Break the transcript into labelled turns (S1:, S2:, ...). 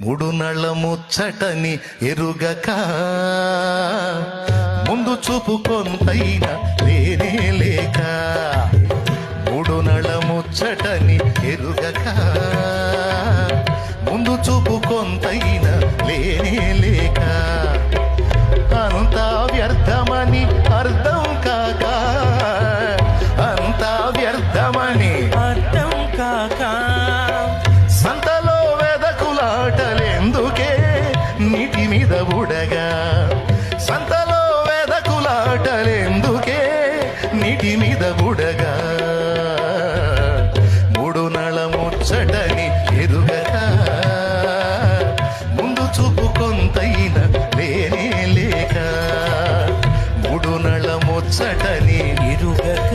S1: మూడు నళ్ళ ముచ్చటని ఎరుగక. ముందు చూపు కొంతైనా లేనే లేక. మూడు నళ్ళ ముచ్చటని ఎరుగక. ముందు చూపు కొంతైనా లేనే లేక. అంతా వ్యర్థమని అర్థం కాక. అంతా వ్యర్థమని
S2: అర్థం కాక.
S1: సంతలో వెదకులాటలెందుకే నీటి మీద ఉడగా? సంతలో వెదకులాటలెందుకే నీటి మీద ఉడగా? మూడు నళ ముచ్చటని ఎరుగక ముందు చూపు కొంతైన లేనే లేక? మూడు నళ ముచ్చటని
S2: ఇరుగక